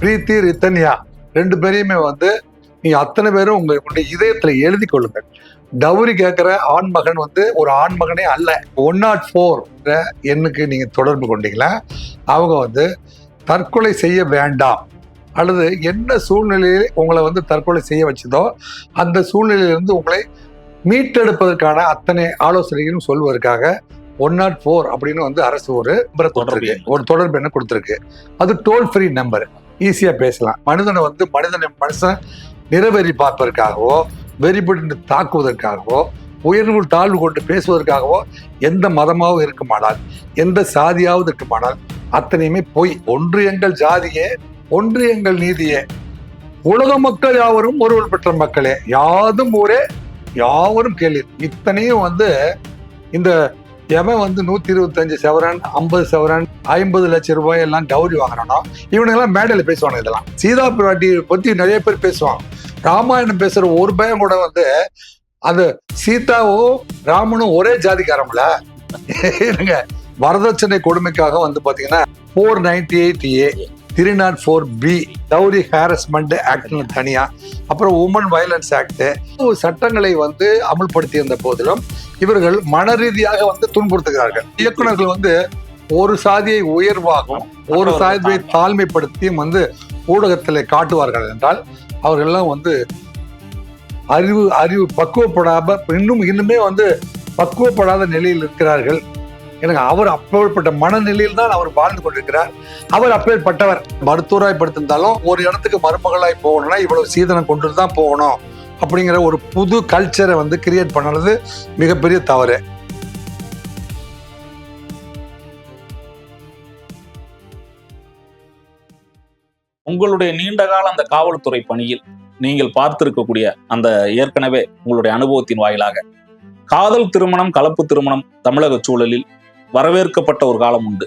பிரீத்தி ரித்தன்யா ரெண்டு பேரையுமே வந்து நீங்க அத்தனை பேரும் உங்களுடைய இதயத்துல எழுதி கொள்ளுங்கள் டவுரி கேட்கிற ஆண் மகன் வந்து ஒரு ஆண் மகனே அல்ல. ஒன் நாட் ஃபோர் எண்ணுக்கு நீங்க தொடர்பு கொண்டீங்களா? அவங்க வந்து தற்கொலை செய்ய வேண்டாம். அல்லது என்ன சூழ்நிலையில் உங்களை வந்து தற்கொலை செய்ய வச்சதோ அந்த சூழ்நிலையிலிருந்து உங்களை மீட்டெடுப்பதற்கான அத்தனை ஆலோசனைகளும் சொல்வதற்காக ஒன் நாட் ஃபோர் அப்படின்னு வந்து அரசு ஒரு எண். ஒரு தொடர்பு எண்ணை கொடுத்துருக்கு. அது டோல் ஃப்ரீ நம்பர் ஈஸியா பேசலாம். மனிதனை வந்து மனிதனை மனுஷன் நிறவெறி பார்ப்பதற்காகவோ வெறிபட்டு தாக்குவதற்காகவோ உயர்வு தாழ்வு கொண்டு பேசுவதற்காகவோ எந்த மதமாகவும் இருக்குமானால் எந்த சாதியாவது இருக்குமானால் அத்தனையுமே பொய் ஒன்று எங்கள் ஜாதியே ஒன்று எங்கள் நீதியே. உலக மக்கள் யாவரும் ஒருவர் பெற்ற மக்களே. யாதும் ஊரே யாவரும் கேள்வி இத்தனையும் வந்து இந்த எவன் வந்து நூத்தி இருபத்தஞ்சு சவரன் ஐம்பது சவரன் ஐம்பது லட்சம் ரூபாய் எல்லாம் டவுரி வாங்குறானோ இவனுங்கெல்லாம் மேடையில் பேசுவாங்க இதெல்லாம். சீதா பிராட்டி பத்தி நிறைய பேர் பேசுவாங்க. ராமாயணம் பேசுற ஒரு பயம் கூட வந்து அந்த சீதாவும் ராமனும் ஒரே ஜாதிக்காரம்ல. வரதட்சணை கொடுமைக்காக வந்து பாத்தீங்கன்னா four ninety eight A three nought four B dowry harassment ஆக்ட்னு தனியா அப்புறம் உமன் வயலன்ஸ் ஆக்ட் சட்டங்களை வந்து அமல்படுத்தியிருந்த போதிலும் இவர்கள் மன ரீதியாக வந்து துன்புறுத்துகிறார்கள். இயக்குனர்கள் வந்து ஒரு சாதியை உயர்வாகவும் ஒரு சாதியை தாழ்மைப்படுத்தியும் வந்து ஊடகத்தில் காட்டுவார்கள் என்றால் அவர்கள்லாம் வந்து அறிவு அறிவு பக்குவப்படாம இன்னும் இன்னுமே வந்து பக்குவப்படாத நிலையில் இருக்கிறார்கள். எனக்கு அவர் அப்பேற்பட்ட மனநிலையில் தான் அவர் வாழ்ந்து கொண்டிருக்கிறார். அவர் அப்பேற்பட்டவர். மருத்துவராய் படுத்திருந்தாலும் ஒரு இடத்துக்கு மருமகளாய் போகணும்னா இவ்வளவு சீதனம் கொண்டு தான் போகணும் அப்படிங்கிற ஒரு புது கல்ச்சரை வந்து கிரியேட் பண்ணுறது மிகப்பெரிய தவறு. உங்களுடைய நீண்டகால அந்த காவல்துறை பணியில் நீங்கள் பார்த்திருக்கக்கூடிய அந்த ஏற்கனவே உங்களுடைய அனுபவத்தின் வாயிலாக காதல் திருமணம் கலப்பு திருமணம் தமிழக சூழலில் வரவேற்கப்பட்ட ஒரு காலம் உண்டு.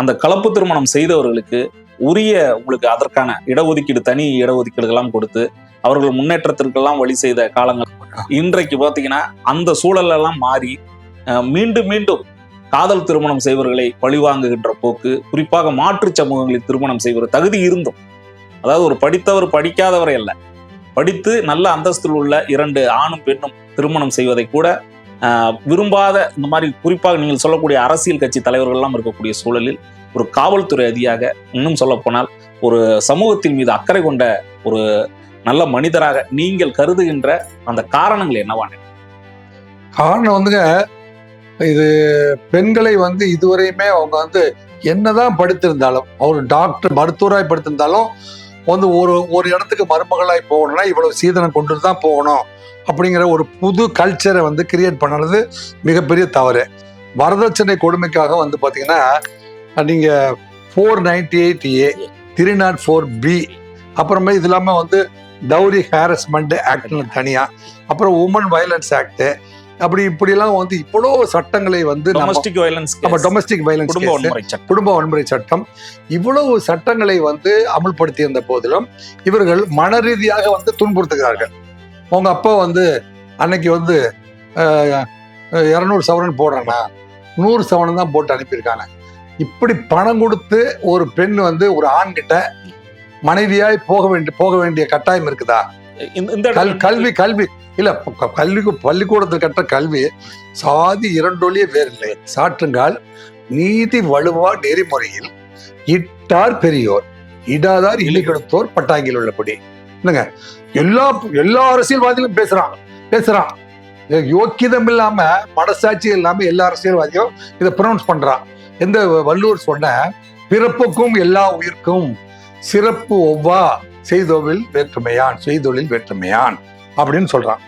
அந்த கலப்பு திருமணம் செய்தவர்களுக்கு உரிய உங்களுக்கு அதற்கான இடஒதுக்கீடு தனி இடஒதுக்கீடுகள்லாம் கொடுத்து அவர்கள் முன்னேற்றத்திற்கெல்லாம் வழி செய்த காலங்கள். இன்றைக்கு பார்த்தீங்கன்னா அந்த சூழலெல்லாம் மாறி மீண்டும் மீண்டும் காதல் திருமணம் செய்வர்களை பழிவாங்குகின்ற போக்கு குறிப்பாக மாற்று சமூகங்களில் திருமணம் செய்வது தகுதி இருந்தும். அதாவது ஒரு படித்தவர் படிக்காதவரை அல்ல. படித்து நல்ல அந்தஸ்தில் உள்ள இரண்டு ஆணும் பெண்ணும் திருமணம் செய்வதை கூட விரும்பாத இந்த மாதிரி குறிப்பாக நீங்கள் சொல்லக்கூடிய அரசியல் கட்சி தலைவர்கள்லாம் இருக்கக்கூடிய சூழலில் ஒரு காவல்துறை அதிகாக இன்னும் சொல்ல போனால் ஒரு சமூகத்தின் மீது அக்கறை கொண்ட ஒரு நல்ல மனிதராக நீங்கள் கருதுகின்ற அந்த காரணங்கள் என்னவான காரணம் வந்துங்க இது பெண்களை வந்து இதுவரையுமே அவங்க வந்து என்னதான் படித்திருந்தாலும் அவர் டாக்டர் மருத்துவராய் படுத்திருந்தாலும் வந்து ஒரு ஒரு இடத்துக்கு மருமகளாய் போகணும்னா இவ்வளவு சீதனம் கொண்டு தான் போகணும். அப்படிங்கிற ஒரு புது கல்ச்சரை வந்து கிரியேட் பண்ணது மிகப்பெரிய தவறு. வரதட்சணை கொடுமைக்காக வந்து பார்த்தீங்கன்னா நீங்க four ninety eight A three nought four B அப்புறமே இது இல்லாமல் வந்து டவுரி ஹாரஸ்மெண்ட் ஆக்ட்னு தனியா அப்புறம் உமன் வயலன்ஸ் ஆக்ட் அப்படி இப்படிலாம் வந்து இவ்வளோ சட்டங்களை வந்து டொமஸ்டிக் வயலன்ஸ் நம்ம டொமஸ்டிக் வயலன்ஸ் குடும்ப வன்முறை சட்டம். குடும்ப வன்முறை சட்டம் இவ்வளவு சட்டங்களை வந்து அமுல்படுத்தியிருந்த போதிலும் இவர்கள் மன ரீதியாக வந்து துன்புறுத்துகிறார்கள். உங்க அப்பா வந்து அன்னைக்கு வந்து இரநூறு சவரன் போடுறானா? நூறு சவரன் தான் போட்டு அனுப்பியிருக்காங்க. இப்படி பணம் கொடுத்து ஒரு பெண் வந்து ஒரு ஆண் கிட்ட மனைவியாய் போக வேண்டிய போக வேண்டிய கட்டாயம் இருக்குதா? கல்வி கல்வி. இல்ல கல்விக்கு பள்ளிக்கூடத்தில் கற்ற கல்வி சாதி இரண்டொழிய வேறில்லை சாற்றுங்கால் நீதி வலுவா நெறிமுறையில் இட்டார் பெரியோர் இடாதார் இலி கொடுத்தோர் பட்டாங்கில் உள்ளபடி. என்னங்க? எல்லா எல்லா அரசியல்வாதிகளும் பேசுறான் பேசுறான் யோக்கியதம் இல்லாம மனசாட்சி இல்லாம எல்லா அரசியல்வாதியும் இதை ப்ரொனவுன்ஸ் பண்றான் எந்த வள்ளுவர் சொன்ன பிறப்புக்கும் எல்லா உயிர்க்கும் சிறப்பு ஒவ்வா செய்தொழில் வேற்றுமையான் செய்தொழில் வேற்றுமையான் அப்படின்னு சொல்றான்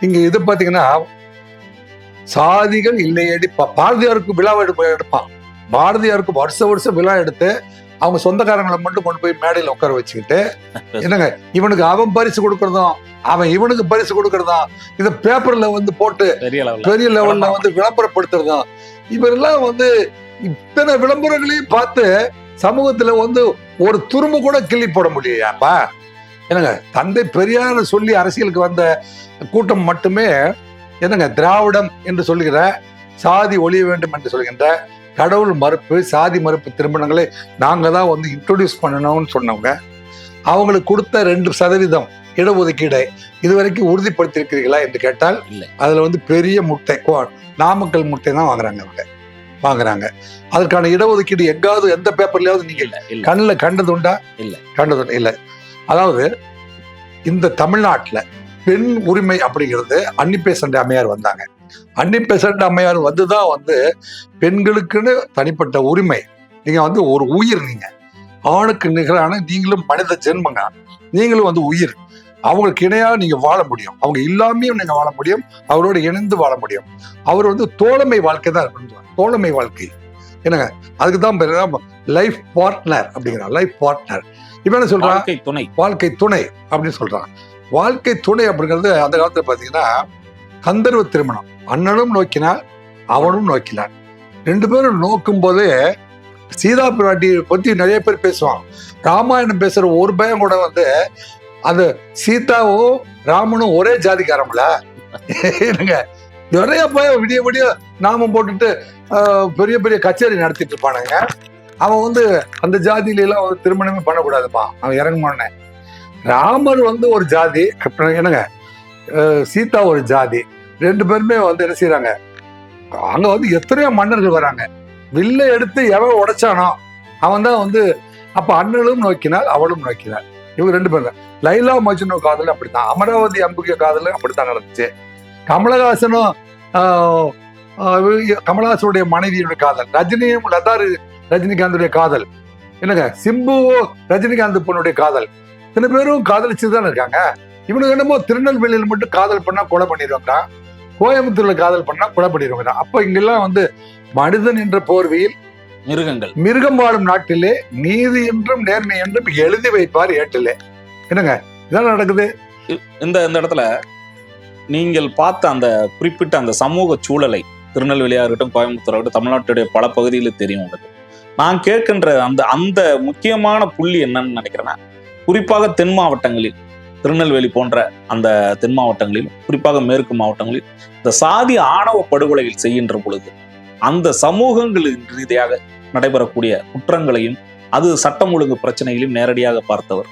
இங்க இது பாத்தீங்கன்னா சாதிகள் இல்லையடி பா- பாரதியாருக்கு விழா எடுப்ப- எடுப்பான் பாரதியாருக்கு வருஷ வருஷம் விழா எடுத்து அவங்க சொந்தக்காரங்களை மட்டும் கொண்டு போய் மேடையில் உட்கார வச்சுக்கிட்டு என்னங்க இவனுக்கு அவன் பரிசு கொடுக்கறதும் அவன் இவனுக்கு பரிசு கொடுக்கறதும் இதை பேப்பர்ல வந்து போட்டு பெரிய லெவல்ல வந்து விளம்பரப்படுத்துறதும் இவரெல்லாம் வந்து இத்தனை விளம்பரங்களையும் பார்த்து சமூகத்துல வந்து ஒரு துரும்பு கூட கிள்ளி போட முடியலையாப்பா? என்னங்க தந்தை பெரியார் சொல்லி அரசியலுக்கு வந்த கூட்டம் மட்டுமே என்னங்க திராவிடம் என்று சொல்லுகிற சாதி ஒழிய வேண்டும் என்று சொல்கின்ற கடவுள் மறுப்பு சாதி மறுப்பு திருமணங்களை நாங்கள் தான் வந்து இன்ட்ரோடியூஸ் பண்ணணும்னு சொன்னவங்க. அவங்களுக்கு கொடுத்த ரெண்டு சதவீதம் இடஒதுக்கீடை இதுவரைக்கும் உறுதிப்படுத்தியிருக்கிறீர்களா என்று கேட்டால் இல்லை. அதுல வந்து பெரிய முட்டை நாமக்கல் முட்டை தான் வாங்குறாங்க அவங்க வாங்குறாங்க. அதற்கான இடஒதுக்கீடு எங்காவது எந்த பேப்பர்லயாவது நீங்க இல்ல கண்ணில் கண்டதுண்டா இல்ல. கண்டது இல்லை. அதாவது இந்த தமிழ்நாட்டுல பெண் உரிமை அப்படிங்கிறது அன்னி பேசண்ட் அம்மையார் வந்தாங்க. அன்னி பேசண்ட் அம்மையார் வந்துதான் வந்து பெண்களுக்குன்னு தனிப்பட்ட உரிமை. நீங்க வந்து ஒரு உயிர் நீங்க. ஆணுக்கு நிகரான நீங்களும் மனித ஜென்மங்க. நீங்களும் வந்து உயிர். அவங்களுக்கு இணையா நீங்க வாழ முடியும். அவங்க இல்லாமையும் நீங்க வாழ முடியும். அவரோடு இணைந்து வாழ முடியும். அவர் வந்து தோழமை வாழ்க்கை தான் இருக்கணும் தோழமை வாழ்க்கை. என்னங்க? அதுக்கு தான் லைஃப் பார்ட்னர் அப்படிங்கிறான் லைஃப் பார்ட்னர். இவன் என்ன சொல்றான்? துணை. வாழ்க்கை துணை அப்படின்னு சொல்றான். வாழ்க்கை துணை அப்படிங்கிறது அந்த காலத்துல பாத்தீங்கன்னா கந்தர்வ திருமணம். அண்ணனும் நோக்கினார் அவனும் நோக்கினான். ரெண்டு பேரும் நோக்கும் போதே சீதா பிராட்டி பத்தி நிறைய பேர் பேசுவான் ராமாயணம் பேசுற ஒரு பயம் கூட வந்து அந்த சீதாவும் ராமனும் ஒரே ஜாதிக்காரம்ல? நிறைய பயம் விடிய விடிய நாமம் போட்டுட்டு பெரிய பெரிய கச்சேரி நடத்திட்டு இருப்பானுங்க. அவன் வந்து அந்த ஜாதியில எல்லாம் திருமணமே பண்ணக்கூடாதுப்பா. அவன் இறங்குமானே ராமர் வந்து ஒரு ஜாதி என்னங்க சீதா ஒரு ஜாதி. ரெண்டு பேருமே வந்து என்ன செய்யறாங்க அங்க வந்து எத்தனையோ மன்னர்கள் வராங்க. வில்லை எடுத்து எவன் உடைச்சானோ அவன் தான் வந்து அப்ப அண்ணனும் நோக்கினாள் அவளும் நோக்கினாள் இவங்க ரெண்டு பேரும் லைலா மஜ்னு காதல் அப்படித்தான். அமராவதி அம்புகிய காதல் அப்படித்தான் நடந்துச்சு. கமலஹாசனும் ஆஹ், கமலஹாசனுடைய மனைவியுடைய காதல். ரஜினியும் லதா ரஜினிகாந்துடைய காதல். என்னங்க? சிம்பு ரஜினிகாந்த் பொண்ணுடைய காதல். இத்தனை பேரும் காதலிச்சு தான் இருக்காங்க? இவனுக்கு என்னமோ திருநெல்வேலியில் மட்டும் காதல் பண்ணா கொலை பண்ணிடுவாங்க கோயம்புத்தூர்ல காதல் பண்ணா கொலை பண்ணிடுவாங்க அப்ப இங்கெல்லாம் வந்து மனிதன் என்ற போர்வையில் மிருகங்கள். மிருகம் வாழும் நாட்டிலே நீதி என்றும் நேர்மை என்றும் எழுதி வைப்பார் ஏட்டிலே. என்னங்க? இதான் நடக்குது? இந்த இந்த இடத்துல நீங்கள் பார்த்த அந்த குறிப்பிட்ட அந்த சமூக சூழலை திருநெல்வேலியா இருக்கட்டும் கோயம்புத்தூர் இருக்கட்டும் தமிழ்நாட்டுடைய பல பகுதிகளில் தெரியும் உங்களுக்கு. நான் கேட்கின்ற அந்த அந்த முக்கியமான புள்ளி என்னன்னு நினைக்கிறேன்னா குறிப்பாக தென் மாவட்டங்களில். திருநெல்வேலி போன்ற அந்த தென் மாவட்டங்களில் குறிப்பாக மேற்கு மாவட்டங்களில் இந்த சாதி ஆணவ படுகொலைகள் செய்கின்ற பொழுது அந்த சமூகங்களின் ரீதியாக நடைபெறக்கூடிய குற்றங்களையும் அது சட்டம் ஒழுங்கு பிரச்சனைகளையும் நேரடியாக பார்த்தவர்.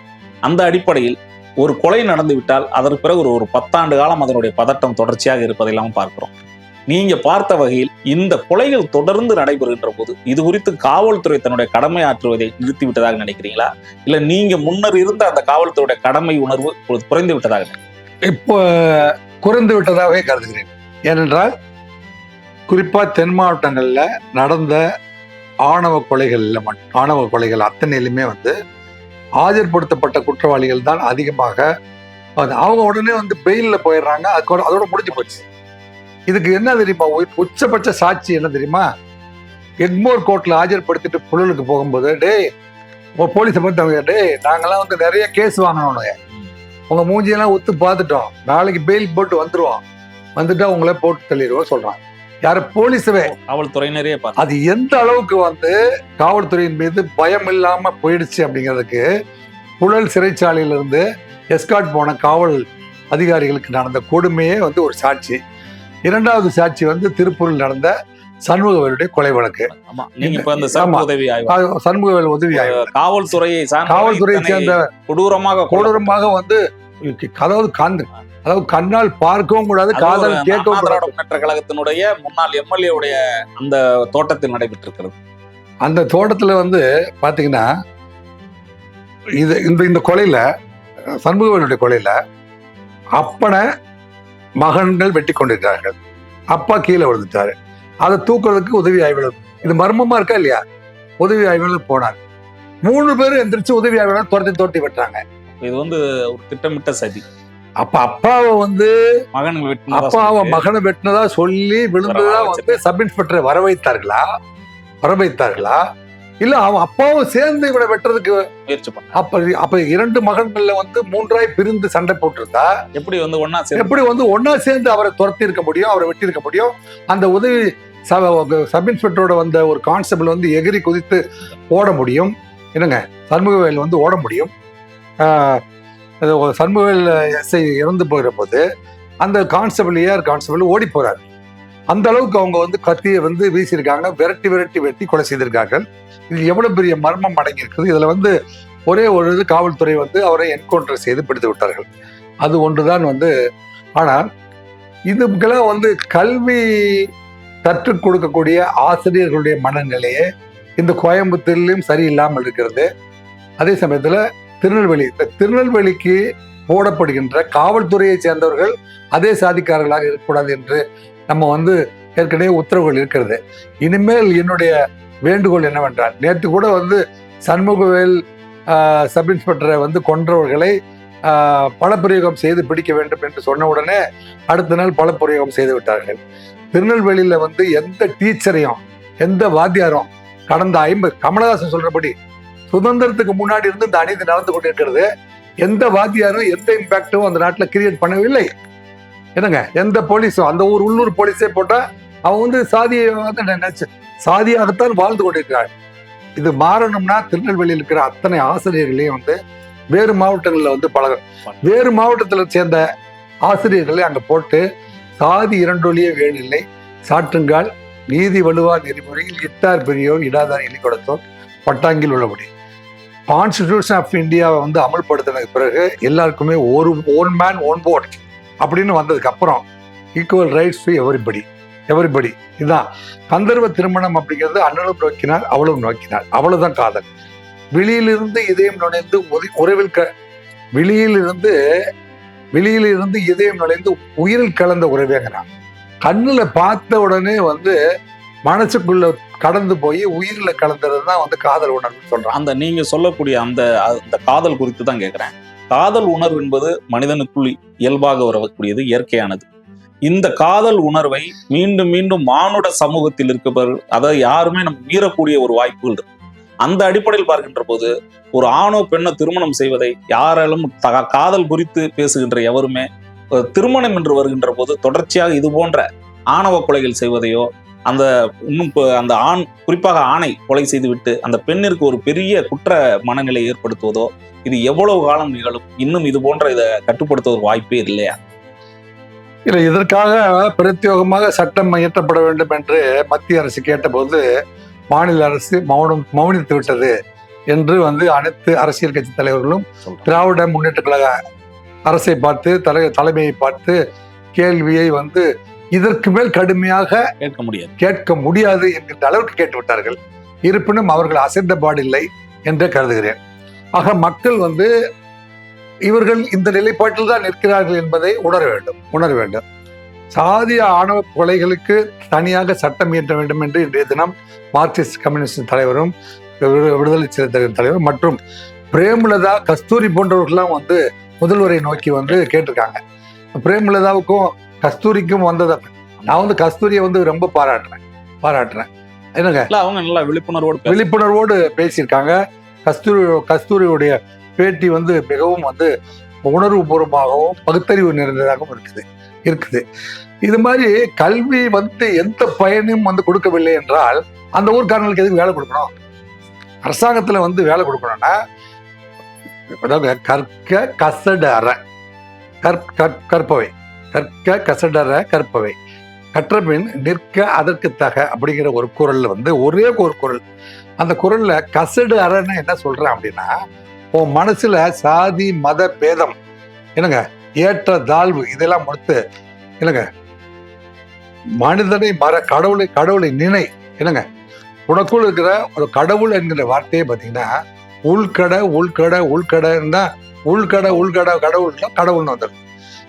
அந்த அடிப்படையில் ஒரு கொலை நடந்து விட்டால் அதற்கு பிறகு ஒரு ஒரு பத்தாண்டு காலம் அதனுடைய பதட்டம் தொடர்ச்சியாக இருப்பதையெல்லாம் பார்க்கிறோம். நீங்க பார்த்த வகையில் இந்த கொலைகள் தொடர்ந்து நடைபெறுகின்ற போது இது குறித்து காவல்துறை தன்னுடைய கடமை ஆற்றுவதை நிறுத்திவிட்டதாக நினைக்கிறீங்களா? இல்ல நீங்க முன்னர் இருந்த அந்த காவல்துறையுடைய கடமை உணர்வு குறைந்து விட்டதாக இப்போ குறைந்து விட்டதாகவே கருதுகிறேன். ஏனென்றால் குறிப்பா தென் மாவட்டங்கள்ல நடந்த ஆணவ கொலைகள்ல ஆணவ கொலைகள் அத்தனையிலுமே வந்து ஆஜர்படுத்தப்பட்ட குற்றவாளிகள் தான் அதிகமாக அவங்க உடனே வந்து பெயில்ல போயிடுறாங்க அதுக்கு அதோட முடிஞ்சு போச்சு. இதுக்கு என்ன தெரியுமா? உச்சபட்ச சாட்சி என்ன தெரியுமா? எக்மோர் கோர்ட்ல ஆஜர்படுத்திட்டு புழலுக்கு போகும்போது டேய் உங்க போலீஸை பார்த்து அவங்க டேய் நாங்கெல்லாம் வந்து நிறைய கேஸ் வாங்கினோம் உங்க மூஞ்சியெல்லாம் ஒத்து பார்த்துட்டோம். நாளைக்கு பெயில் போட்டு வந்துருவோம். வந்துட்டா உங்களை போட்டு தள்ளிடுவோம் சொல்றான். யார? போலீஸவே. காவல்துறையினரே அது எந்த அளவுக்கு வந்து காவல்துறையின் மீது பயம் இல்லாம போயிடுச்சு அப்படிங்கிறதுக்கு புழல் சிறைச்சாலையிலிருந்து எஸ்காட் போன காவல் அதிகாரிகளுக்கு நடந்த கொடுமையே வந்து ஒரு சாட்சி. இரண்டாவது சாட்சி வந்து திருப்பூரில் நடந்த சண்முகவேலுடைய கொலை வழக்கு. சண்முகவேல் உதவி ஆய்வு. காவல்துறையை காவல்துறையை சேர்ந்த கொடூரமாக கொடூரமாக வந்து அதாவது கண் அதாவது கண்ணால் பார்க்கவும் கூடாது காதல் கேட்கவும் கூடாது. முன்னேற்ற கழகத்தினுடைய முன்னாள் எம்எல்ஏ உடைய அந்த தோட்டத்தில் நடைபெற்றிருக்கிறது. அந்த தோட்டத்துல வந்து பாத்தீங்கன்னா இது இந்த இந்த கொலையில சண்முகவேலுடைய கொலையில அப்பனை மகன்கள் வெட்டி கொண்டிருக்கிறார்கள் அப்பா கீழே விழுந்துட்டாரு. அதை தூக்குறதுக்கு உதவி ஆய்வாளர் இது மர்மமா இருக்கா இல்லையா? உதவி ஆய்வாளர் போனார் மூணு பேரும் எந்திரிச்சு உதவி ஆய்வாளர் துரத்தி துரத்தி விட்டாங்க. இது வந்து ஒரு திட்டமிட்ட சதி. அப்ப அப்பாவை வந்து வெட்டினதா அப்பாவை மகனை வெட்டினதா சொல்லி விழுந்ததா வந்து சப் இன்ஸ்பெக்டரை வர வைத்தார்களா வர வைத்தார்களா இல்ல அவன் அப்பாவும் சேர்ந்து இவனை வெட்டுறதுக்கு முயற்சி பண்ண. அப்ப அப்ப இரண்டு மகன்கள்ல வந்து மூன்றாய் பிரிந்து சண்டை போட்டிருந்தா எப்படி வந்து ஒன்னா சேர்ந்து எப்படி வந்து ஒன்னா சேர்ந்து அவரை துரத்தி இருக்க முடியும் அவரை வெட்டி இருக்க முடியும்? அந்த உதவி சப் இன்ஸ்பெக்டரோட வந்த ஒரு கான்ஸ்டபிள் வந்து எகிரி குதித்து ஓட முடியும். என்னங்க சண்முகவேல் வந்து ஓட முடியும். சண்முகவேல் எஸ்ஐ இறந்து போகிற போது அந்த கான்ஸ்டபிள் ஏஆர் கான்ஸ்டபிள் ஓடி போறாரு. அந்த அளவுக்கு அவங்க வந்து கத்தியை வந்து வீசியிருக்காங்க. விரட்டி விரட்டி வெட்டி கொலை செய்திருக்கார்கள். இது எவ்வளவு பெரிய மர்மம் அடங்கியிருக்குது இதுல வந்து ஒரே ஒரு இது காவல்துறை வந்து அவரை என்கவுண்டர் செய்து பிடித்து விட்டார்கள். அது ஒன்றுதான் வந்து ஆனால் இதுக்கெல்லாம் வந்து கல்வி கற்றுக் கொடுக்கக்கூடிய ஆசிரியர்களுடைய மனநிலையே இந்த கோயம்புத்தூர்லையும் சரியில்லாமல் இருக்கிறது. அதே சமயத்தில் திருநெல்வேலி இந்த திருநெல்வேலிக்கு போடப்படுகின்ற காவல்துறையை சேர்ந்தவர்கள் அதே சாதிக்காரர்களாக இருக்கக்கூடாது என்று நம்ம வந்து ஏற்கனவே உத்தரவுகள் இருக்கிறது. இனிமேல் என்னுடைய வேண்டுகோள் என்னவென்றால் நேற்று கூட வந்து சண்முகவேல் சப் இன்ஸ்பெக்டரை வந்து கொன்றவர்களை பலப்பிரயோகம் செய்து பிடிக்க வேண்டும் என்று சொன்ன உடனே அடுத்த நாள் பலப்பிரயோகம் செய்து விட்டார்கள். திருநெல்வேலியில் வந்து எந்த டீச்சரையும் எந்த வாத்தியாரும் கடந்த ஐம்பது கமலஹாசன் சொல்றபடி சுதந்திரத்துக்கு முன்னாடி இருந்து இந்த அநீதி நடந்து கொண்டிருக்கிறது. எந்த வாத்தியாரும் எந்த இம்பாக்டும் அந்த நாட்டில் கிரியேட் பண்ணவில்லை என்னங்க எந்த போலீஸும் அந்த ஊர் உள்ளூர் போலீஸே போட்டா அவன் வந்து சாதியை வந்து நினைச்சு சாதியாகத்தான் வாழ்ந்து கொண்டிருக்கிறாள் இது மாறணும்னா திருநெல்வேலியில் இருக்கிற அத்தனை ஆசிரியர்களையும் வந்து வேறு மாவட்டங்களில் வந்து பழக வேறு மாவட்டத்தில் சேர்ந்த ஆசிரியர்களை அங்கே போட்டு சாதி இரண்டொழிய வேணில்லை. சாற்றுங்கால் நீதி வலுவா நெறிமுறையில் இட்டார் பெரியோர் இடாதார் இலி பட்டாங்கில் உள்ளபடி கான்ஸ்டிடியூஷன் ஆஃப் இந்தியாவை வந்து அமல்படுத்தின பிறகு எல்லாருக்குமே ஒரு ஓன் மேன் ஓன் போட் அப்படின்னு வந்ததுக்கு அப்புறம் equal rights to everybody everybody இதுதான். கந்தர்வ திருமணம் அப்படிங்கிறது அண்ணனும் நோக்கினார் அவளும் நோக்கினார். அவ்வளவுதான் காதல். வெளியிலிருந்து இதயம் நுழைந்து உதி- உறவில் க வெளியிலிருந்து வெளியிலிருந்து இதயம் நுழைந்து உயிரில் கலந்த உறவேங்கிறான் கண்ணில் பார்த்த உடனே வந்து மனசுக்குள்ள கடந்து போய் உயிரில் கலந்தது தான் வந்து காதல் உணர்வு சொல்றான் அந்த நீங்க சொல்லக்கூடிய அந்த அந்த காதல் குறித்து தான் கேட்குறேன் காதல் உணர்வு என்பது மனிதனுக்குள் இயல்பாக வரக்கூடியது இயற்கையானது. இந்த காதல் உணர்வை மீண்டும் மீண்டும் மானுட சமூகத்தில் இருப்பவர்கள் அதை யாருமே நம்ம மீறக்கூடிய ஒரு வாய்ப்புகள் இருக்கு. அந்த அடிப்படையில் பார்க்கின்ற போது ஒரு ஆணோ பெண்ணோ திருமணம் செய்வதை யாராலும் காதல் குறித்து பேசுகின்ற எவருமே திருமணம் என்று வருகின்ற போது தொடர்ச்சியாக இது போன்ற ஆணவ கொலைகள் செய்வதையோ அந்த இன்னும் அந்த ஆண் குறிப்பாக ஆணை கொலை செய்துவிட்டு அந்த பெண்ணிற்கு ஒரு பெரிய குற்ற மனநிலை ஏற்படுத்துவதோ இது எவ்வளவு காலம் நிகழும்? இன்னும் இது போன்ற இதை கட்டுப்படுத்த ஒரு வாய்ப்பே இல்லையா? இல்ல இதற்காக பிரத்யேகமாக சட்டம் இயற்றப்பட வேண்டும் என்று மத்திய அரசு கேட்டபோது மாநில அரசு மௌனம் மௌனித்து விட்டது என்று வந்து அனைத்து அரசியல் கட்சி தலைவர்களும் திராவிட முன்னேற்ற கழக அரசை பார்த்து தலை தலைமையை பார்த்து கேள்வியை வந்து இதற்கு மேல் கடுமையாக கேட்க முடியாது. கேட்க முடியாது என்கின்ற அளவுக்கு கேட்டு விட்டார்கள் இருப்பினும் அவர்கள் அசைந்த பாடில்லை என்றே கருதுகிறேன். ஆக மக்கள் வந்து இவர்கள் இந்த நிலைப்பாட்டில் தான் நிற்கிறார்கள் என்பதை உணர வேண்டும் உணர வேண்டும். சாதிய ஆணவ கொலைகளுக்கு தனியாக சட்டம் இயற்ற வேண்டும் என்று இன்றைய தினம் மார்க்சிஸ்ட் கம்யூனிஸ்ட் தலைவரும் விடு- விடுதலை சிறுத்தைகள் தலைவர் மற்றும் பிரேமலதா கஸ்தூரி போன்றவர்கள்லாம் வந்து முதல்வரை நோக்கி வந்து கேட்டிருக்காங்க. பிரேமலதாவுக்கும் கஸ்தூரிக்கும் வந்ததை நான் வந்து கஸ்தூரியை வந்து ரொம்ப பாராட்டுறேன். பாராட்டுறேன். என்னங்க? அவங்க நல்லா விழிப்புணர்வோடு விழிப்புணர்வோடு பேசியிருக்காங்க. கஸ்தூரி கஸ்தூரியுடைய பேட்டி வந்து மிகவும் வந்து உணர்வுபூர்வமாகவும் பகுத்தறிவு நிறைந்ததாகவும் இருக்குது. இருக்குது. இது மாதிரி கல்வி வந்து எந்த பயனையும் வந்து கொடுக்கவில்லை என்றால் அந்த ஊர்க்காரங்களுக்கு எதுக்கு வேலை கொடுக்கணும்? அரசாங்கத்துல வந்து வேலை கொடுக்கணும்னா கற்க கசடற கற்- கற்பவை. கற்க கசடற கற்பவை. கற்றபின் நிற்க அதற்கு தக அப்படிங்கிற ஒரு குரல் வந்து ஒரே ஒரு குரல். அந்த குரல்ல கசடு அறன்னு என்ன சொல்றேன் அப்படின்னா உன் மனசுல சாதி மத பேதம் என்னங்க ஏற்ற தாழ்வு இதெல்லாம் கொடுத்து என்னங்க மனிதனை மற கடவுளை கடவுளை நினை என்னங்க உனக்குள் இருக்கிற ஒரு கடவுள் என்கிற வார்த்தையே பார்த்தீங்கன்னா உள்கடை உள்கடை உள்கடைன்னா உள்கடை உள்கடை கடவுள்னா கடவுள்னு வந்துடும்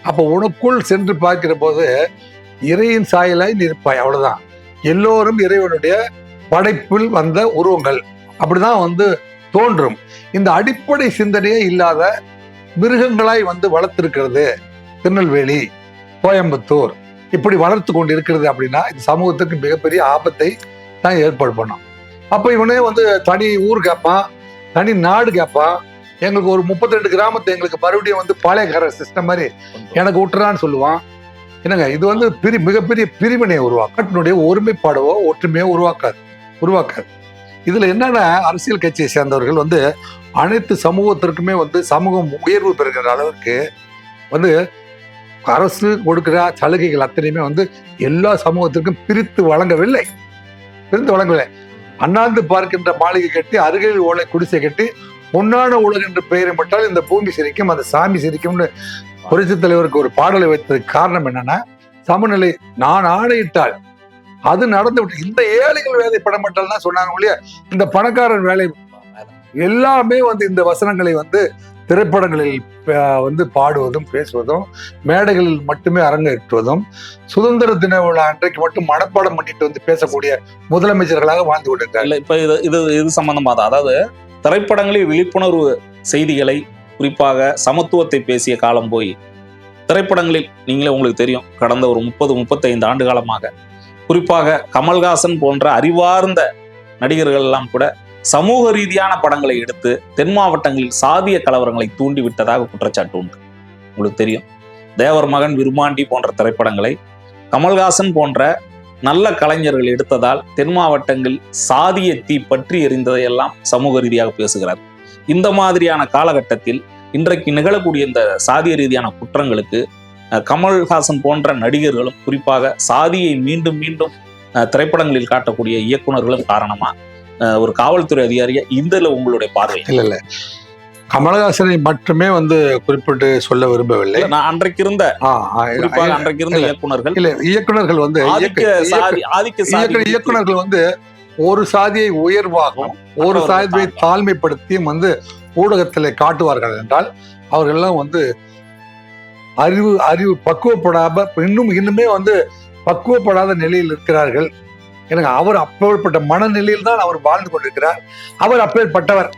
அப்போ உனக்குள் சென்று பார்க்கிற போது இறையின் சாயலாய் நிற்பாய் அவ்வளவுதான். எல்லோரும் இறைவனுடைய படைப்பில் வந்த உருவங்கள். அப்படிதான் வந்து தோன்றும். இந்த அடிப்படை சிந்தனையே இல்லாத மிருகங்களாய் வந்து வளர்த்திருக்கிறது திருநெல்வேலி கோயம்புத்தூர். இப்படி வளர்த்து கொண்டு இருக்கிறது அப்படின்னா இந்த சமூகத்துக்கு மிகப்பெரிய ஆபத்தை தான் ஏற்பாடு பண்ணோம் அப்போ இவனே வந்து தனி ஊர் கேட்பான் தனி நாடு கேட்பான் எங்களுக்கு ஒரு 32 கிராமத்தை எங்களுக்கு மறுபடியும் வந்து பாளையக்கார சிஸ்டம் மாதிரி எனக்கு விட்டுறான்னு சொல்லுவான். என்னங்க இது வந்து பிரி மிகப்பெரிய பிரிவினை உருவாக்கும். நாட்டினுடைய ஒருமைப்பாடவோ ஒற்றுமையோ உருவாக்காது உருவாக்காது. இதுல என்னன்னா அரசியல் கட்சியை சேர்ந்தவர்கள் வந்து அனைத்து சமூகத்திற்குமே வந்து சமூகம் உயர்வு பெறுகிற அளவுக்கு வந்து அரசு கொடுக்கிற சலுகைகள் அத்தனையுமே வந்து எல்லா சமூகத்திற்கும் பிரித்து வழங்கவில்லை. பிரித்து வழங்கவில்லை. அண்ணாந்து பார்க்கின்ற மாளிகை கட்டி அருகில் ஓலை குடிசை கட்டி பொன்னான உலகம் என்று பெயரிட்டால் இந்த பூமி சிரிக்கும் அந்த சாமி சிரிக்கும்னு புரட்சி தலைவருக்கு ஒரு பாடலை வைத்ததுக்கு காரணம் என்னன்னா சமநிலை நான் ஆணையிட்டால் அது நடந்து விட்டு இந்த ஏழைகள் வேலைப்பட மாட்டால் தான் சொன்னாங்க ஒழிய இந்த பணக்காரர் வேலை எல்லாமே வந்து இந்த வசனங்களை வந்து திரைப்படங்களில் வந்து பாடுவதும் பேசுவதும் மேடைகளில் மட்டுமே அரங்கேற்றுவதும் சுதந்திர தின விழா அன்றைக்கு மட்டும் மனப்பாடம் பண்ணிட்டு வந்து பேசக்கூடிய முதலமைச்சர்களாக வாழ்ந்து கொண்டிருக்காங்க இல்லை இப்ப இது இது இது சம்பந்தமாக தான். அதாவது திரைப்படங்களில் விழிப்புணர்வு செய்திகளை குறிப்பாக சமத்துவத்தை பேசிய காலம் போய் திரைப்படங்களில் நீங்களே உங்களுக்கு தெரியும் கடந்த ஒரு முப்பது முப்பத்தைந்து ஆண்டு காலமாக. குறிப்பாக கமல்ஹாசன் போன்ற அறிவார்ந்த நடிகர்கள் எல்லாம் கூட சமூக ரீதியான படங்களை எடுத்து தென் மாவட்டங்களில் சாதிய கலவரங்களை தூண்டி விட்டதாக குற்றச்சாட்டு உண்டு. உங்களுக்கு தெரியும். தேவர் மகன் விருமாண்டி போன்ற திரைப்படங்களை கமல்ஹாசன் போன்ற நல்ல கலைஞர்கள் எடுத்ததால் தென் மாவட்டங்கள் சாதிய தீ பற்றி எறிந்ததையெல்லாம் சமூக ரீதியாக பேசுகிறார். இந்த மாதிரியான காலகட்டத்தில் இன்றைக்கு நிகழக்கூடிய இந்த சாதிய ரீதியான குற்றங்களுக்கு அஹ், கமல்ஹாசன் போன்ற நடிகர்களும் குறிப்பாக சாதியை மீண்டும் மீண்டும் அஹ், திரைப்படங்களில் காட்டக்கூடிய இயக்குனர்களும் காரணமா அஹ், ஒரு காவல்துறை அதிகாரியா இந்த உங்களுடைய பார்வை? இல்ல இல்ல. கமலஹாசனை மட்டுமே வந்து குறிப்பிட்டு சொல்ல விரும்பவில்லை நான் அன்றைக்கு இருந்த அன்றைக்கு இருந்த. இயக்குனர்கள் இல்ல இயக்குனர்கள் வந்து இயக்குனர்கள் வந்து ஒரு சாதியை உயர்வாகவும் ஒரு சாதியை. தாழ்மைப்படுத்தியும் வந்து ஊடகத்தில் காட்டுவார்கள் என்றால் அவர்கள்லாம் வந்து அறிவு அறிவு பக்குவப்படாம இன்னும் இன்னுமே வந்து பக்குவப்படாத நிலையில் இருக்கிறார்கள் எனக்கு அவர் அப்பேற்பட்ட மனநிலையில் தான் அவர் வாழ்ந்து கொண்டிருக்கிறார் அவர் அப்பேற்பட்டவர்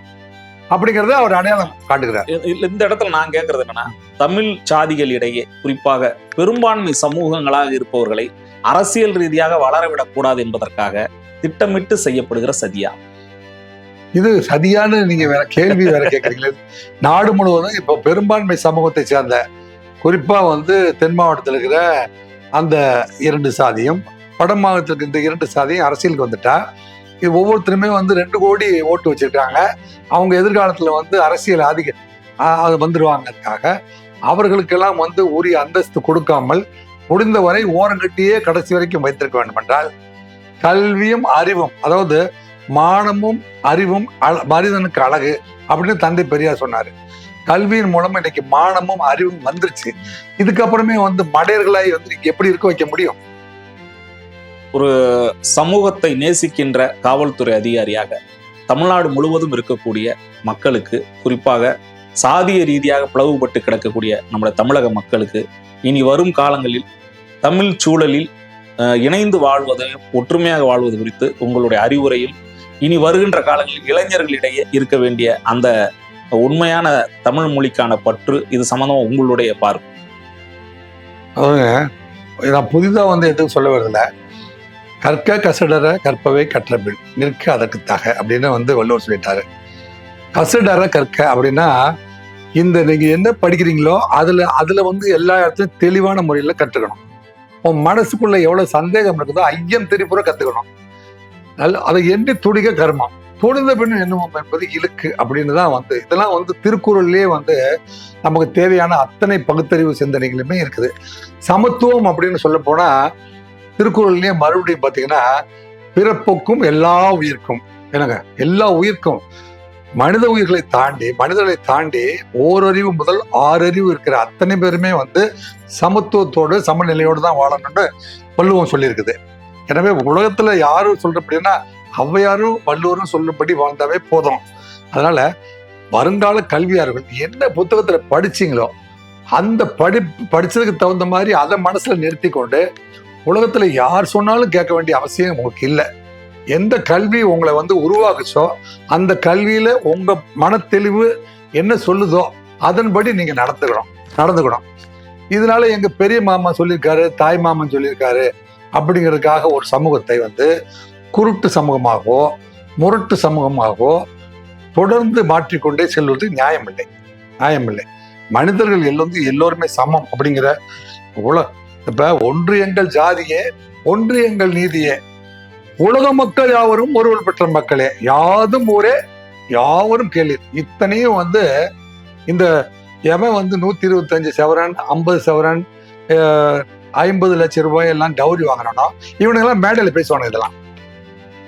அப்படிங்கறத அவர் அடையாளம் காட்டுகிறார். இந்த இடத்துல நான் கேட்கறது என்னன்னா தமிழ் சாதிகளிடையே குறிப்பாக பெரும்பான்மை சமூகங்களாக இருப்பவர்களை அரசியல் ரீதியாக வளரவிடக் கூடாது என்பதற்காக திட்டமிட்டு செய்யப்படுகிற சதியா? இது சரியான நீங்க வேற கேள்வி வேற கேட்கறீங்களே நாடு முழுவதும் இப்போ பெரும்பான்மை சமூகத்தை சேர்ந்த குறிப்பா வந்து தென் மாவட்டத்தில் இருக்கிற அந்த இரண்டு சாதியும் வட மாவட்டத்தில் இருக்கிற இந்த இரண்டு சாதியும் அரசியலுக்கு வந்துட்டா இது ஒவ்வொருத்தருமே வந்து ரெண்டு கோடி ஓட்டு வச்சிருக்காங்க. அவங்க எதிர்காலத்தில் வந்து அரசியல் அதிக அது வந்துருவாங்கக்காக. அவர்களுக்கெல்லாம் வந்து உரிய அந்தஸ்து கொடுக்காமல் முடிந்தவரை ஓரங்கட்டியே கடைசி வரைக்கும் வைத்திருக்க வேண்டும் என்றால் கல்வியும் அறிவும் அதாவது மானமும் அறிவும் அழ- மனிதனுக்கு அழகு அப்படின்னு தந்தை பெரியார் சொன்னார். கல்வியின் மூலம் இன்னைக்கு மானமும் அறிவும் வந்துருச்சு. இதுக்கப்புறமே வந்து மடையர்களாய் வந்து எப்படி இருக்க வைக்க முடியும்? ஒரு சமூகத்தை நேசிக்கின்ற காவல்துறை அதிகாரியாக தமிழ்நாடு முழுவதும் இருக்கக்கூடிய மக்களுக்கு குறிப்பாக சாதிய ரீதியாக பிளவுபட்டு கிடக்கக்கூடிய நம்முடைய தமிழக மக்களுக்கு இனி வரும் காலங்களில் தமிழ் சூழலில் இணைந்து வாழ்வதையும் ஒற்றுமையாக வாழ்வது குறித்து உங்களுடைய அறிவுரையும் இனி வருகின்ற காலங்களில் இளைஞர்களிடையே இருக்க வேண்டிய அந்த உண்மையான தமிழ் மொழிக்கான பற்று இது சம்பந்தமா உங்களுடைய பார்வை. நான் புதிதாக வந்து எதுவும் சொல்ல வரல கற்க கசடர கற்பவை கற்றபின் நிற்க அதற்கு தக அப்படின்னு வந்து வள்ளுவர் சொல்லிட்டாரு. கசடர கற்க அப்படின்னா இந்த நீங்க என்ன படிக்கிறீங்களோ அதுல அதுல வந்து எல்லா இடத்துலயும் தெளிவான முறையில கற்றுக்கணும். உன் மனசுக்குள்ள எவ்வளவு சந்தேகம் இருக்குதோ ஐயம் திரிபுற கத்துக்கணும். நல்ல அதை எண்ணி துடிக்க கர்மம். துணிந்த பின் எண்ணுவோம் என்பது இழுக்கு அப்படின்னு தான் வந்து இதெல்லாம் வந்து திருக்குறள்லயே வந்து நமக்கு தேவையான அத்தனை பகுத்தறிவு சிந்தனைகளுமே இருக்குது. சமத்துவம் அப்படின்னு சொல்ல போனால் திருக்குறள்லயே மறுபடியும் பார்த்தீங்கன்னா பிறப்புக்கும் எல்லா உயிர்க்கும். என்னங்க? எல்லா உயிர்க்கும். மனித உயிர்களை தாண்டி மனிதர்களை தாண்டி ஓரறிவு முதல் ஆறறிவு இருக்கிற அத்தனை பேருமே வந்து சமத்துவத்தோடு சமநிலையோடு தான் வாழணும்னு வள்ளுவம் சொல்லியிருக்குது. எனவே உலகத்துல யாரும் சொல்றபடின்னா ஔவையாரும் வள்ளுவரும் சொல்லும்படி வாழ்ந்தாவே போதும். அதனால வருங்கால கல்வியாளர்கள் என்ன புத்தகத்துல படிச்சீங்களோ அந்த படி படிச்சதுக்கு தகுந்த மாதிரி அதை மனசுல நிறுத்தி கொண்டு உலகத்தில் யார் சொன்னாலும் கேட்க வேண்டிய அவசியம் உங்களுக்கு இல்லை. எந்த கல்வி உங்களை வந்து உருவாக்குச்சோ அந்த கல்வியில உங்க மனத்தெளிவு என்ன சொல்லுதோ அதன்படி நீங்க நடந்துக்கணும் நடந்துக்கணும். இதனால எங்க பெரிய மாமா சொல்லியிருக்காரு தாய் மாமன் சொல்லியிருக்காரு அப்படிங்கிறதுக்காக ஒரு சமூகத்தை வந்து குருட்டு சமூகமாகவோ முரட்டு சமூகமாகவோ தொடர்ந்து மாற்றிக்கொண்டே செல்வது நியாயமில்லை. நியாயமில்லை. மனிதர்கள் எல்லோரும் எல்லோருமே சமம் அப்படிங்கிற உல இப்ப ஒன்று எங்கள் ஜாதியே ஒன்று எங்கள் நீதியே. உலக மக்கள் யாவரும் ஒருவர் பெற்ற மக்களே. யாதும் ஊரே யாவரும் கேள்வி இத்தனையும் வந்து இந்த எவன் வந்து நூத்தி இருபத்தஞ்சு செவரன் ஐம்பது செவரன் ஐம்பது லட்சம் ரூபாய் எல்லாம் டவுரி வாங்குறானோ இவனுங்கெல்லாம் மேடையில் பேசுவானு இதெல்லாம்.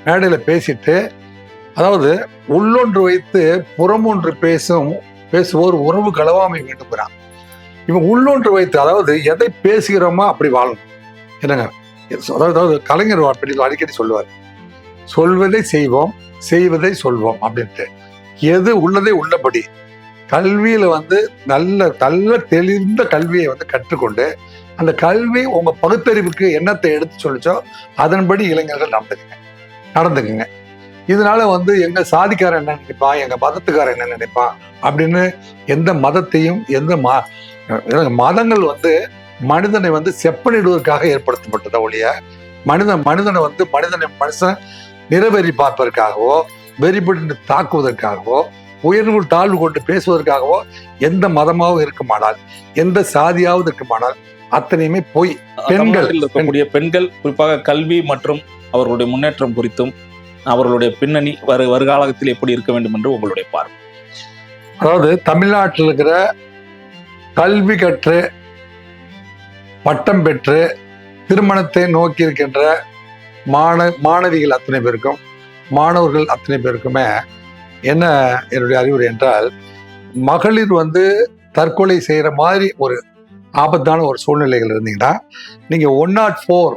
மேடையில் பேசிட்டு அதாவது உள்ளொன்று வைத்து புறமொன்று பேசும் பேசுவோர் உறவு களவாமை வேண்டுங்கிறான் இவன் உள்ளொன்று வைத்து அதாவது எதை பேசுகிறோமோ அப்படி வாழணும் என்னங்க? அதாவது கலைஞர் அப்படி அடிக்கடி சொல்லுவார். சொல்வதை செய்வோம் செய்வதை சொல்வோம் அப்படின்ட்டு. எது உள்ளதே உள்ளபடி. கல்வியில வந்து நல்ல நல்ல தெளிந்த கல்வியை வந்து கற்றுக்கொண்டு அந்த கல்வி உங்க பகுத்தறிவுக்கு என்னத்தை எடுத்து சொல்லிச்சோ அதன்படி இளைஞர்கள் நடந்துக்குங்க. நடந்துக்குங்க. இதனால வந்து எங்க சாதிக்காரன் என்ன நினைப்பான் எங்க மதத்துக்காரன் என்ன நினைப்பான் அப்படின்னு எந்த மதத்தையும் எந்த மா மதங்கள் வந்து மனிதனை வந்து செப்பனிடுவதற்காக ஏற்படுத்தப்பட்டத ஒழிய மனிதன் மனிதனை வந்து மனிதனை மனுஷன் நிறவெறி பார்ப்பதற்காகவோ வெறிபிடித்து தாக்குவதற்காகவோ உயர்வு தாழ்வு கொண்டு பேசுவதற்காகவோ எந்த மதமாகவும் இருக்குமானால் எந்த சாதியாவது இருக்குமானால் அத்தனையுமே பொய் பெண்கள். இருக்கக்கூடிய பெண்கள் குறிப்பாக கல்வி மற்றும் அவர்களுடைய முன்னேற்றம் குறித்தும் அவர்களுடைய பின்னணி வரு வருகாலத்தில் எப்படி இருக்க வேண்டும் என்று உங்களுடைய பார்வை அதாவது தமிழ்நாட்டில் இருக்கிற கல்வி கற்று பட்டம் பெற்று திருமணத்தை நோக்கி இருக்கின்ற மாண மாணவிகள் அத்தனை பேருக்கும் மாணவர்கள் அத்தனை பேருக்குமே என்ன என்னுடைய அறிவுரை என்றால் மகளிர் வந்து தற்கொலை செய்கிற மாதிரி ஒரு ஆபத்தான ஒரு சூழ்நிலைகள் இருந்தீங்கன்னா நீங்கள் one nought four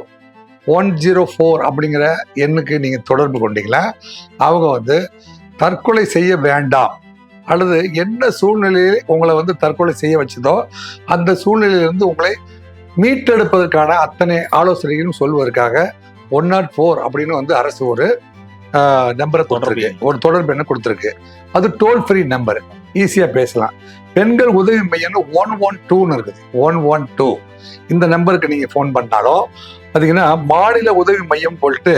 one zero four அப்படிங்கிற எண்ணுக்கு நீங்கள் தொடர்பு கொண்டீங்களா? அவங்க வந்து தற்கொலை செய்ய வேண்டாம். அல்லது என்ன சூழ்நிலையில் உங்களை வந்து தற்கொலை செய்ய வச்சதோ அந்த சூழ்நிலையிலிருந்து உங்களை மீட்டெடுப்பதற்கான அத்தனை ஆலோசனைகளும் சொல்வதற்காக ஒன் நாட் ஃபோர் அப்படின்னு வந்து அரசு ஒரு நம்பரை கொடுத்துருக்கு. ஒரு தொடர்பு எண்ணை கொடுத்துருக்கு. அது டோல் ஃப்ரீ நம்பர் ஈஸியாக பேசலாம். பெண்கள் உதவி மையம்னு ஒன் ஒன் டூன்னு இருக்குது. ஒன் ஒன் டூ இந்த நம்பருக்கு நீங்கள் ஃபோன் பண்ணாலும் பார்த்தீங்கன்னா மாநில உதவி மையம் போட்டு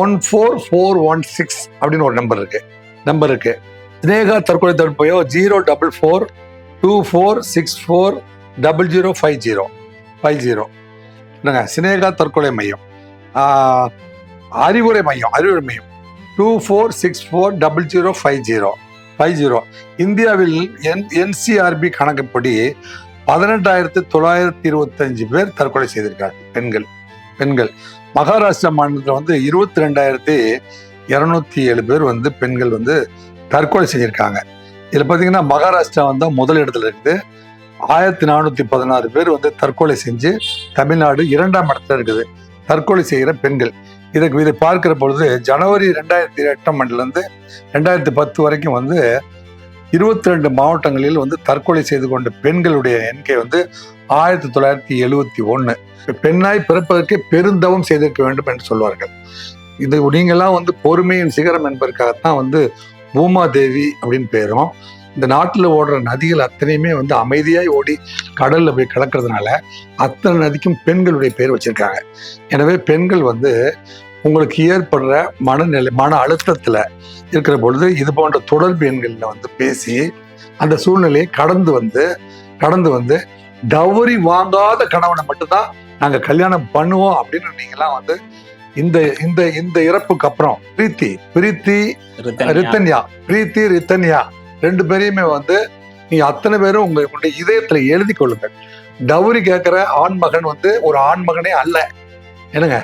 one four four one six அப்படின்னு ஒரு நம்பர் இருக்கு. நம்பர் இருக்கு. சினேகா தற்கொலை தடுப்பையோ zero double four two four six four double zero five zero five zero. என்னங்க சினேகா தற்கொலை மையம். அறிவுரை மையம் அறிவுரை மையம். Two four six four double zero five zero five zero. இந்தியாவில் என் என்சிஆர்பி கணக்குப்படி பதினெட்டாயிரத்து தொள்ளாயிரத்தி இருபத்தஞ்சு பேர் தற்கொலை செய்திருக்காங்க பெண்கள் பெண்கள். மகாராஷ்டிரா மாநிலத்தில் வந்து இருபத்தி ரெண்டாயிரத்தி இரநூத்தி ஏழு பேர் வந்து பெண்கள் வந்து தற்கொலை செஞ்சிருக்காங்க. இதில் பார்த்தீங்கன்னா மகாராஷ்டிரா வந்து முதல் இடத்துல இருக்குது. ஆயிரத்தி நானூற்றி பதினாறு பேர் வந்து தற்கொலை செஞ்சு தமிழ்நாடு இரண்டாம் இடத்துல இருக்குது. தற்கொலை செய்கிற பெண்கள். இதுக்கு இதை பார்க்கிற பொழுது ஜனவரி ரெண்டாயிரத்தி எட்டாம் ஆண்டுலேருந்து ரெண்டாயிரத்தி பத்து வரைக்கும் வந்து இருபத்தி ரெண்டு மாவட்டங்களில் வந்து தற்கொலை செய்து கொண்ட பெண்களுடைய எண்ணிக்கை வந்து ஆயிரத்தி தொள்ளாயிரத்தி எழுவத்தி ஒன்று பெண்ணாய் பிறப்பதற்கு பெருந்தவம் செய்திருக்க வேண்டும் என்று சொல்வார்கள். இது நீங்களாம் வந்து பொறுமையின் சிகரம் என்பதற்காகத்தான் வந்து பூமாதேவி அப்படின்னு பேரும். இந்த நாட்டில் ஓடுற நதிகள் அத்தனையுமே வந்து அமைதியாய் ஓடி கடல்ல போய் கலக்கிறதுனால அத்தனை நதிக்கும் பெண்களுடைய பேர் வச்சிருக்காங்க. எனவே பெண்கள் வந்து உங்களுக்கு ஏற்படுற மனநிலை மன அழுத்தத்துல இருக்கிற பொழுது இது போன்ற தொடர்பு எண்களில் வந்து பேசி அந்த சூழ்நிலையை கடந்து வந்து கடந்து வந்து டவுரி வாங்காத கணவனை மட்டும்தான் நாங்கள் கல்யாணம் பண்ணுவோம் அப்படின்னு நீங்களாம் வந்து இந்த இந்த இந்த இறப்புக்கு அப்புறம் பிரீத்தி பிரீத்தி ரித்தன்யா. பிரீத்தி ரித்தன்யா. ரெண்டு பேரையுமே வந்து நீங்க அத்தனை பேரும் உங்க உங்களுடைய இதயத்துல எழுதி கொள்ளுங்கள் டவுரி கேட்கிற ஆண் மகன் வந்து ஒரு ஆண் மகனே அல்ல. என்னங்க?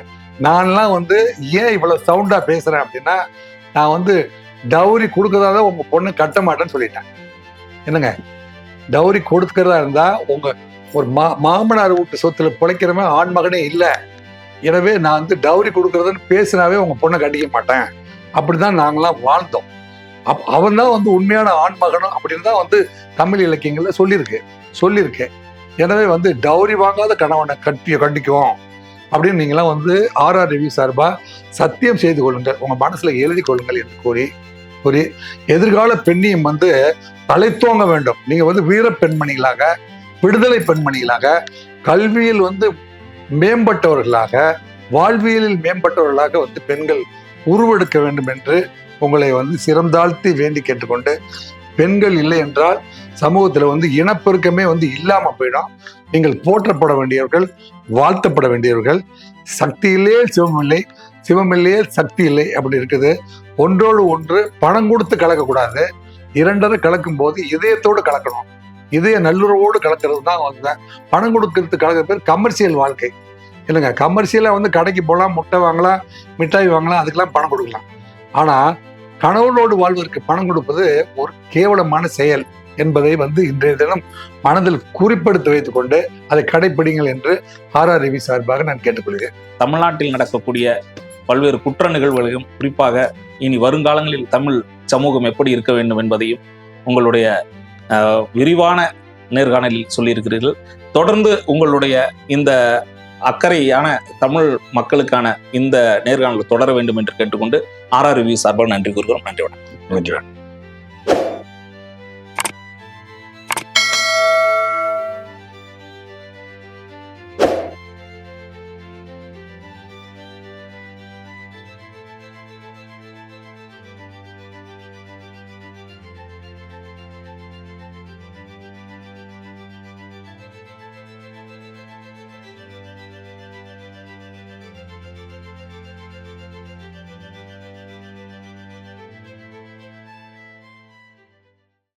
நான்லாம் வந்து ஏன் இவ்வளவு சவுண்டா பேசுறேன் அப்படின்னா நான் வந்து டவுரி கொடுக்கறதா உங்க பொண்ணு கட்ட மாட்டேன்னு சொல்லிட்டேன். என்னங்க? டவுரி கொடுக்கறதா இருந்தா உங்க ஒரு மா மாமனார் வீட்டு சொத்துல பிழைக்கிறவன் ஆண் மகனே இல்லை. எனவே நான் வந்து டவுரி கொடுக்குறதுன்னு பேசினாவே உங்கள் பொண்ணை கட்டிக்க மாட்டேன். அப்படிதான் நாங்களாம் வாழ்ந்தோம். அப் அவன் தான் வந்து உண்மையான ஆண் மகனும் அப்படின்னு தான் வந்து தமிழ் இலக்கியங்களில் சொல்லியிருக்கு. சொல்லியிருக்கு. எனவே வந்து டவுரி வாங்காத கணவனை கட்டி கண்டிக்குவோம். அப்படின்னு நீங்களாம் வந்து ஆர்ஆர் ரவி சார்பாக சத்தியம் செய்து கொள்ளுங்கள். உங்கள் மனசில் எழுதி கொள்ளுங்கள் என்று கூறி கூறி எதிர்கால பெண்ணியம் வந்து தலைத்தோங்க வேண்டும். நீங்கள் வந்து வீர பெண்மணிகளாக விடுதலை பெண்மணிகளாக கல்வியில் வந்து மேம்பட்டவர்களாக வாழ்வியலில் மேம்பட்டவர்களாக வந்து பெண்கள் உருவெடுக்க வேண்டும் என்று உங்களை வந்து சிறந்தாழ்த்தி வேண்டி கேட்டுக்கொண்டு பெண்கள் இல்லை என்றால் சமூகத்தில் வந்து இனப்பெருக்கமே வந்து இல்லாமல் போயிடும். நீங்கள் போற்றப்பட வேண்டியவர்கள் வாழ்த்தப்பட வேண்டியவர்கள் சக்தியிலே சிவமில்லை சிவமில்லையே சக்தி இல்லை அப்படி இருக்குது. ஒன்றோடு ஒன்று பணம் கொடுத்து கலக்கக்கூடாது. இரண்டரை கலக்கும் போது இதயத்தோடு கலக்கணும். இதய நல்லுறவோடு கலக்கிறது தான் வந்து பணம் கொடுக்கறது கலக்கிற பேர் கமர்ஷியல் வாழ்க்கை. இல்லைங்க கமர்ஷியலாக வந்து கடைக்கு போகலாம் முட்டை வாங்கலாம் மிட்டாய் வாங்கலாம் அதுக்கெல்லாம் பணம் கொடுக்கலாம். ஆனால் கணவனோடு வாழ்வதற்கு பணம் கொடுப்பது ஒரு கேவலமான செயல் என்பதை வந்து இன்றைய தினம் மனதில் குறிப்பெடுத்து வைத்துக்கொண்டு அதை கடைப்பிடிங்கள் என்று ஆர்ஆர் ரவி சார்பாக நான் கேட்டுக்கொள்கிறேன். தமிழ்நாட்டில் நடக்கக்கூடிய பல்வேறு குற்ற நிகழ்வுகளையும் குறிப்பாக இனி வருங்காலங்களில் தமிழ் சமூகம் எப்படி இருக்க வேண்டும் என்பதையும் உங்களுடைய விரிவான நேர்காணலில் சொல்லியிருக்கிறீர்கள். தொடர்ந்து உங்களுடைய இந்த அக்கறையான தமிழ் மக்களுக்கான இந்த நேர்காணல் தொடர வேண்டும் என்று கேட்டுக்கொண்டு ஆர்ஆர் வி சார்பாக நன்றி கூறுகிறோம். நன்றி வணக்கம். நன்றி